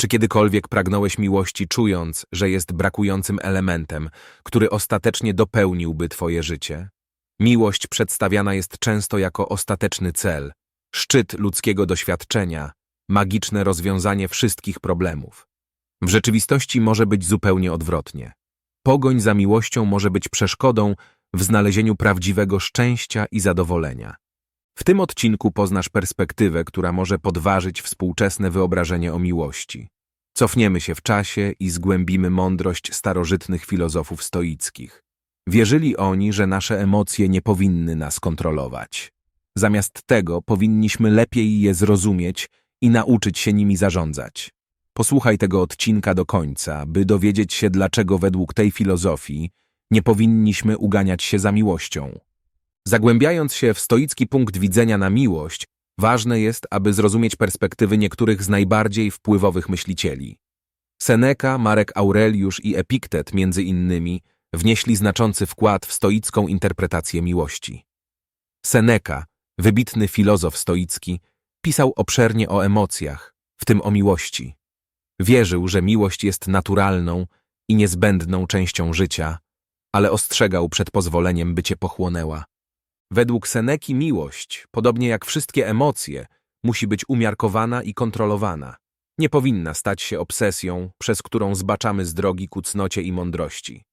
Czy kiedykolwiek pragnąłeś miłości, czując, że jest brakującym elementem, który ostatecznie dopełniłby twoje życie? Miłość przedstawiana jest często jako ostateczny cel, szczyt ludzkiego doświadczenia, magiczne rozwiązanie wszystkich problemów. W rzeczywistości może być zupełnie odwrotnie. Pogoń za miłością może być przeszkodą w znalezieniu prawdziwego szczęścia i zadowolenia. W tym odcinku poznasz perspektywę, która może podważyć współczesne wyobrażenie o miłości. Cofniemy się w czasie i zgłębimy mądrość starożytnych filozofów stoickich. Wierzyli oni, że nasze emocje nie powinny nas kontrolować. Zamiast tego powinniśmy lepiej je zrozumieć i nauczyć się nimi zarządzać. Posłuchaj tego odcinka do końca, by dowiedzieć się, dlaczego według tej filozofii nie powinniśmy uganiać się za miłością. Zagłębiając się w stoicki punkt widzenia na miłość, ważne jest, aby zrozumieć perspektywy niektórych z najbardziej wpływowych myślicieli. Seneca, Marek Aureliusz i Epiktet, między innymi, wnieśli znaczący wkład w stoicką interpretację miłości. Seneca, wybitny filozof stoicki, pisał obszernie o emocjach, w tym o miłości. Wierzył, że miłość jest naturalną i niezbędną częścią życia, ale ostrzegał przed pozwoleniem, by cię pochłonęła. Według Seneki miłość, podobnie jak wszystkie emocje, musi być umiarkowana i kontrolowana. Nie powinna stać się obsesją, przez którą zbaczamy z drogi ku cnocie i mądrości.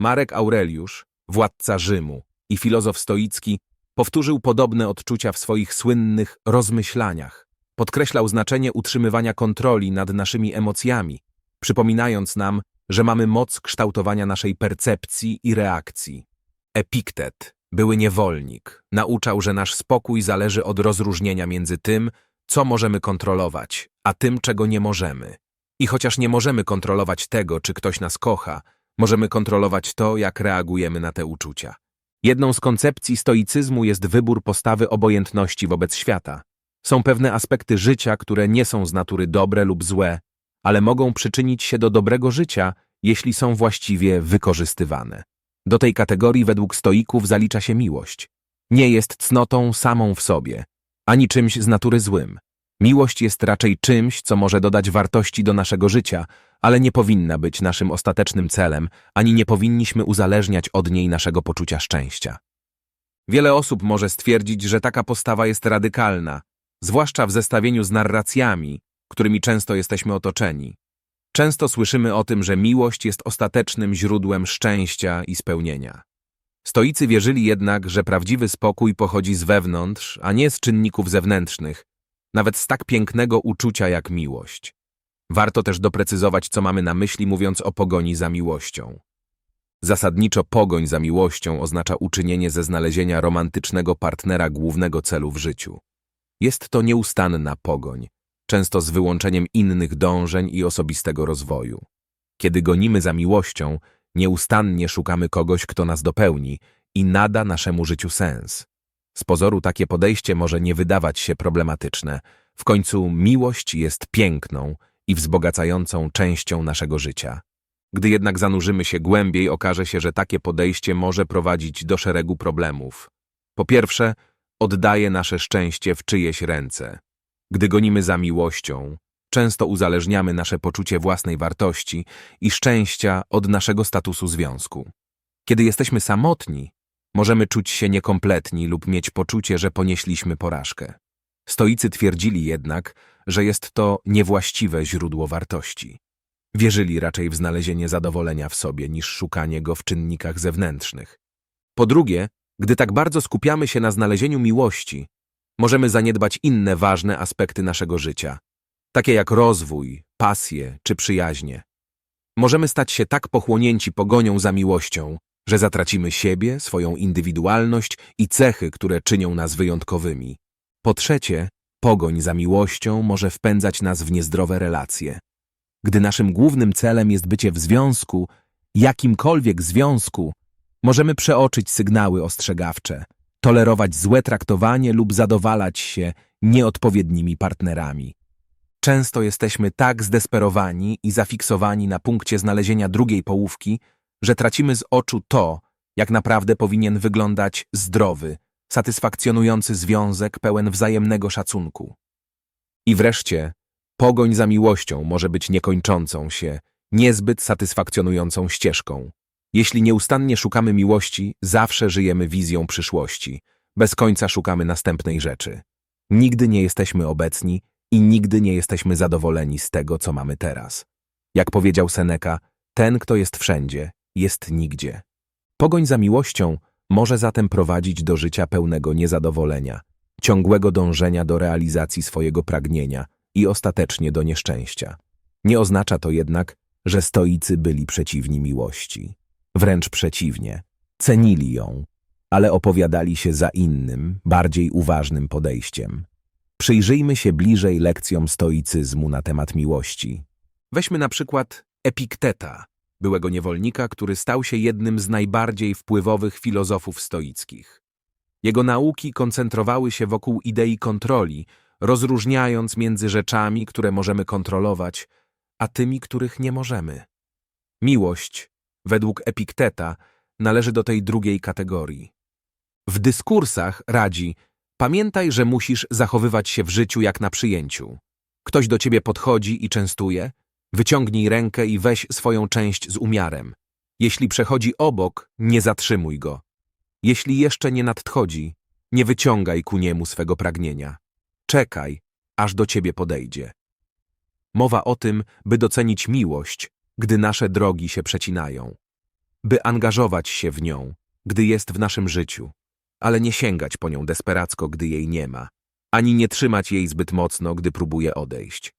Marek Aureliusz, władca Rzymu i filozof stoicki, powtórzył podobne odczucia w swoich słynnych rozmyślaniach. Podkreślał znaczenie utrzymywania kontroli nad naszymi emocjami, przypominając nam, że mamy moc kształtowania naszej percepcji i reakcji. Epiktet, były niewolnik, nauczał, że nasz spokój zależy od rozróżnienia między tym, co możemy kontrolować, a tym, czego nie możemy. I chociaż nie możemy kontrolować tego, czy ktoś nas kocha, możemy kontrolować to, jak reagujemy na te uczucia. Jedną z koncepcji stoicyzmu jest wybór postawy obojętności wobec świata. Są pewne aspekty życia, które nie są z natury dobre lub złe, ale mogą przyczynić się do dobrego życia, jeśli są właściwie wykorzystywane. Do tej kategorii według stoików zalicza się miłość. Nie jest cnotą samą w sobie, ani czymś z natury złym. Miłość jest raczej czymś, co może dodać wartości do naszego życia, ale nie powinna być naszym ostatecznym celem, ani nie powinniśmy uzależniać od niej naszego poczucia szczęścia. Wiele osób może stwierdzić, że taka postawa jest radykalna, zwłaszcza w zestawieniu z narracjami, którymi często jesteśmy otoczeni. Często słyszymy o tym, że miłość jest ostatecznym źródłem szczęścia i spełnienia. Stoicy wierzyli jednak, że prawdziwy spokój pochodzi z wewnątrz, a nie z czynników zewnętrznych, nawet z tak pięknego uczucia jak miłość. Warto też doprecyzować, co mamy na myśli, mówiąc o pogoni za miłością. Zasadniczo pogoń za miłością oznacza uczynienie ze znalezienia romantycznego partnera głównego celu w życiu. Jest to nieustanna pogoń, często z wyłączeniem innych dążeń i osobistego rozwoju. Kiedy gonimy za miłością, nieustannie szukamy kogoś, kto nas dopełni i nada naszemu życiu sens. Z pozoru takie podejście może nie wydawać się problematyczne. W końcu miłość jest piękną i wzbogacającą częścią naszego życia. Gdy jednak zanurzymy się głębiej, okaże się, że takie podejście może prowadzić do szeregu problemów. Po pierwsze, oddaje nasze szczęście w czyjeś ręce. Gdy gonimy za miłością, często uzależniamy nasze poczucie własnej wartości i szczęścia od naszego statusu związku. Kiedy jesteśmy samotni, możemy czuć się niekompletni lub mieć poczucie, że ponieśliśmy porażkę. Stoicy twierdzili jednak, że jest to niewłaściwe źródło wartości. Wierzyli raczej w znalezienie zadowolenia w sobie niż szukanie go w czynnikach zewnętrznych. Po drugie, gdy tak bardzo skupiamy się na znalezieniu miłości, możemy zaniedbać inne ważne aspekty naszego życia, takie jak rozwój, pasje czy przyjaźnie. Możemy stać się tak pochłonięci pogonią za miłością, że zatracimy siebie, swoją indywidualność i cechy, które czynią nas wyjątkowymi. Po trzecie, pogoń za miłością może wpędzać nas w niezdrowe relacje. Gdy naszym głównym celem jest bycie w związku, jakimkolwiek związku, możemy przeoczyć sygnały ostrzegawcze, tolerować złe traktowanie lub zadowalać się nieodpowiednimi partnerami. Często jesteśmy tak zdesperowani i zafiksowani na punkcie znalezienia drugiej połówki, że tracimy z oczu to, jak naprawdę powinien wyglądać zdrowy, satysfakcjonujący związek pełen wzajemnego szacunku. I wreszcie, Pogoń za miłością może być niekończącą się, niezbyt satysfakcjonującą ścieżką. Jeśli nieustannie szukamy miłości, zawsze żyjemy wizją przyszłości. Bez końca szukamy następnej rzeczy. Nigdy nie jesteśmy obecni i nigdy nie jesteśmy zadowoleni z tego, co mamy teraz. Jak powiedział Seneca, ten, kto jest wszędzie, jest nigdzie. Pogoń za miłością może zatem prowadzić do życia pełnego niezadowolenia, ciągłego dążenia do realizacji swojego pragnienia i ostatecznie do nieszczęścia. Nie oznacza to jednak, że stoicy byli przeciwni miłości. Wręcz przeciwnie, cenili ją, ale opowiadali się za innym, bardziej uważnym podejściem. Przyjrzyjmy się bliżej lekcjom stoicyzmu na temat miłości. Weźmy na przykład Epikteta, byłego niewolnika, który stał się jednym z najbardziej wpływowych filozofów stoickich. Jego nauki koncentrowały się wokół idei kontroli, rozróżniając między rzeczami, które możemy kontrolować, a tymi, których nie możemy. Miłość, według Epikteta, należy do tej drugiej kategorii. W dyskursach radzi, pamiętaj, że musisz zachowywać się w życiu jak na przyjęciu. Ktoś do ciebie podchodzi i częstuje, wyciągnij rękę i weź swoją część z umiarem. Jeśli przechodzi obok, nie zatrzymuj go. Jeśli jeszcze nie nadchodzi, nie wyciągaj ku niemu swego pragnienia. Czekaj, aż do ciebie podejdzie. Mowa o tym, by docenić miłość, gdy nasze drogi się przecinają. By angażować się w nią, gdy jest w naszym życiu, ale nie sięgać po nią desperacko, gdy jej nie ma, ani nie trzymać jej zbyt mocno, gdy próbuje odejść.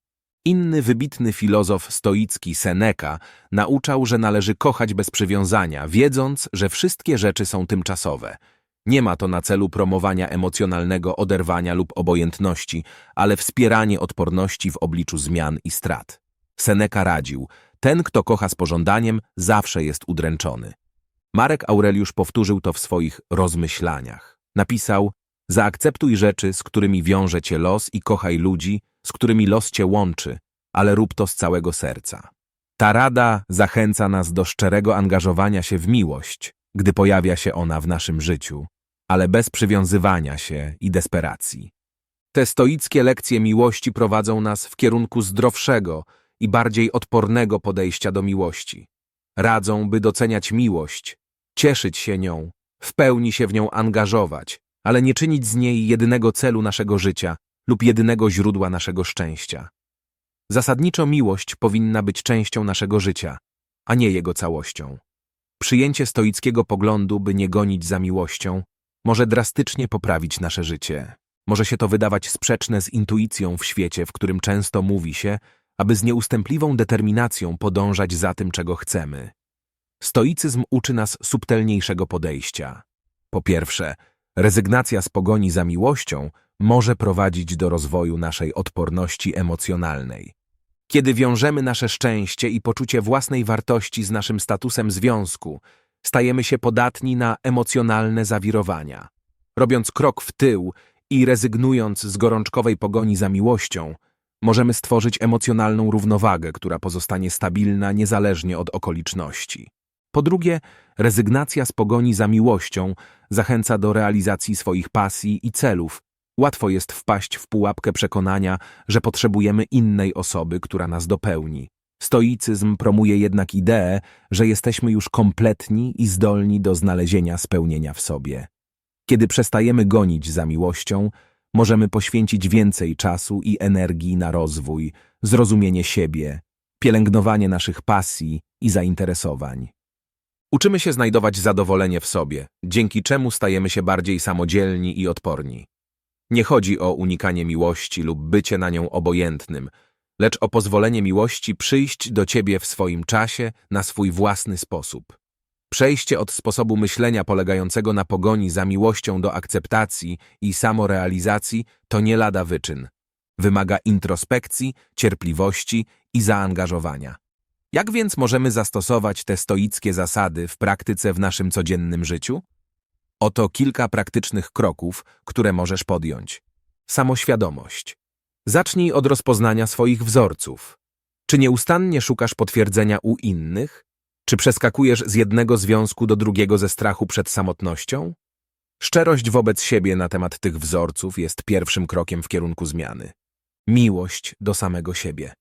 Inny wybitny filozof stoicki Seneca nauczał, że należy kochać bez przywiązania, wiedząc, że wszystkie rzeczy są tymczasowe. Nie ma to na celu promowania emocjonalnego oderwania lub obojętności, ale wspieranie odporności w obliczu zmian i strat. Seneca radził, ten, kto kocha z pożądaniem, zawsze jest udręczony. Marek Aureliusz powtórzył to w swoich rozmyślaniach. Napisał, zaakceptuj rzeczy, z którymi wiąże cię los i kochaj ludzi, z którymi los cię łączy, ale rób to z całego serca. Ta rada zachęca nas do szczerego angażowania się w miłość, gdy pojawia się ona w naszym życiu, ale bez przywiązywania się i desperacji. Te stoickie lekcje miłości prowadzą nas w kierunku zdrowszego i bardziej odpornego podejścia do miłości. Radzą, by doceniać miłość, cieszyć się nią, w pełni się w nią angażować, ale nie czynić z niej jedynego celu naszego życia lub jedynego źródła naszego szczęścia. Zasadniczo miłość powinna być częścią naszego życia, a nie jego całością. Przyjęcie stoickiego poglądu, by nie gonić za miłością, może drastycznie poprawić nasze życie. Może się to wydawać sprzeczne z intuicją w świecie, w którym często mówi się, aby z nieustępliwą determinacją podążać za tym, czego chcemy. Stoicyzm uczy nas subtelniejszego podejścia. Po pierwsze, rezygnacja z pogoni za miłością może prowadzić do rozwoju naszej odporności emocjonalnej. Kiedy wiążemy nasze szczęście i poczucie własnej wartości z naszym statusem związku, stajemy się podatni na emocjonalne zawirowania. Robiąc krok w tył i rezygnując z gorączkowej pogoni za miłością, możemy stworzyć emocjonalną równowagę, która pozostanie stabilna niezależnie od okoliczności. Po drugie, rezygnacja z pogoni za miłością zachęca do realizacji swoich pasji i celów. Łatwo jest wpaść w pułapkę przekonania, że potrzebujemy innej osoby, która nas dopełni. Stoicyzm promuje jednak ideę, że jesteśmy już kompletni i zdolni do znalezienia spełnienia w sobie. Kiedy przestajemy gonić za miłością, możemy poświęcić więcej czasu i energii na rozwój, zrozumienie siebie, pielęgnowanie naszych pasji i zainteresowań. Uczymy się znajdować zadowolenie w sobie, dzięki czemu stajemy się bardziej samodzielni i odporni. Nie chodzi o unikanie miłości lub bycie na nią obojętnym, lecz o pozwolenie miłości przyjść do ciebie w swoim czasie, na swój własny sposób. Przejście od sposobu myślenia polegającego na pogoni za miłością do akceptacji i samorealizacji to nie lada wyczyn. Wymaga introspekcji, cierpliwości i zaangażowania. Jak więc możemy zastosować te stoickie zasady w praktyce w naszym codziennym życiu? Oto kilka praktycznych kroków, które możesz podjąć. Samoświadomość. Zacznij od rozpoznania swoich wzorców. Czy nieustannie szukasz potwierdzenia u innych? Czy przeskakujesz z jednego związku do drugiego ze strachu przed samotnością? Szczerość wobec siebie na temat tych wzorców jest pierwszym krokiem w kierunku zmiany. miłość do samego siebie.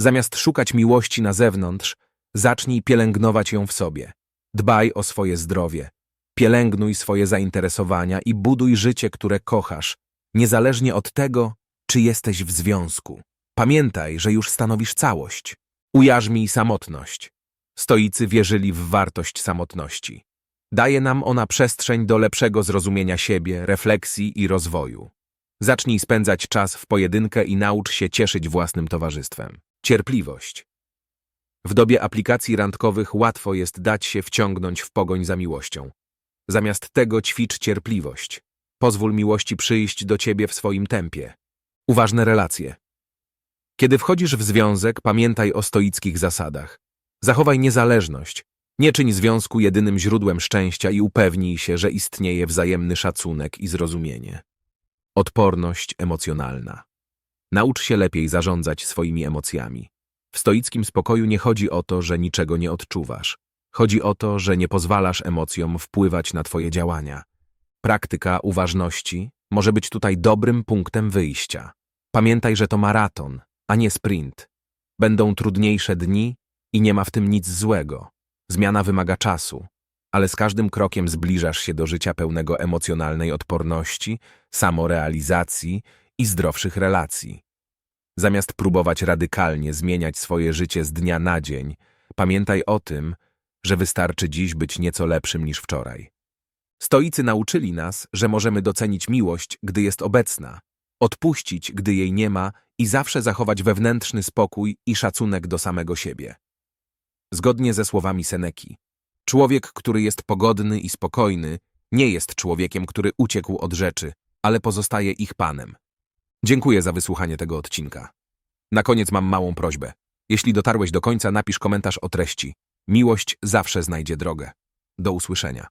Zamiast szukać miłości na zewnątrz, zacznij pielęgnować ją w sobie. Dbaj o swoje zdrowie, pielęgnuj swoje zainteresowania i buduj życie, które kochasz, niezależnie od tego, czy jesteś w związku. Pamiętaj, że już stanowisz całość. Ujarzmij samotność. Stoicy wierzyli w wartość samotności. Daje nam ona przestrzeń do lepszego zrozumienia siebie, refleksji i rozwoju. Zacznij spędzać czas w pojedynkę i naucz się cieszyć własnym towarzystwem. Cierpliwość. W dobie aplikacji randkowych łatwo jest dać się wciągnąć w pogoń za miłością. Zamiast tego ćwicz cierpliwość. Pozwól miłości przyjść do ciebie w swoim tempie. Uważne relacje. Kiedy wchodzisz w związek, pamiętaj o stoickich zasadach. Zachowaj niezależność. Nie czyń związku jedynym źródłem szczęścia i upewnij się, że istnieje wzajemny szacunek i zrozumienie. Odporność emocjonalna. Naucz się lepiej zarządzać swoimi emocjami. W stoickim spokoju nie chodzi o to, że niczego nie odczuwasz. Chodzi o to, że nie pozwalasz emocjom wpływać na twoje działania. Praktyka uważności może być tutaj dobrym punktem wyjścia. Pamiętaj, że to maraton, a nie sprint. Będą trudniejsze dni i nie ma w tym nic złego. Zmiana wymaga czasu, ale z każdym krokiem zbliżasz się do życia pełnego emocjonalnej odporności, samorealizacji i zdrowszych relacji. Zamiast próbować radykalnie zmieniać swoje życie z dnia na dzień, pamiętaj o tym, że wystarczy dziś być nieco lepszym niż wczoraj. Stoicy nauczyli nas, że możemy docenić miłość, gdy jest obecna, odpuścić, gdy jej nie ma i zawsze zachować wewnętrzny spokój i szacunek do samego siebie. Zgodnie ze słowami Seneki, człowiek, który jest pogodny i spokojny, nie jest człowiekiem, który uciekł od rzeczy, ale pozostaje ich panem. Dziękuję za wysłuchanie tego odcinka. Na koniec mam małą prośbę. Jeśli dotarłeś do końca, napisz komentarz o treści. Miłość zawsze znajdzie drogę. Do usłyszenia.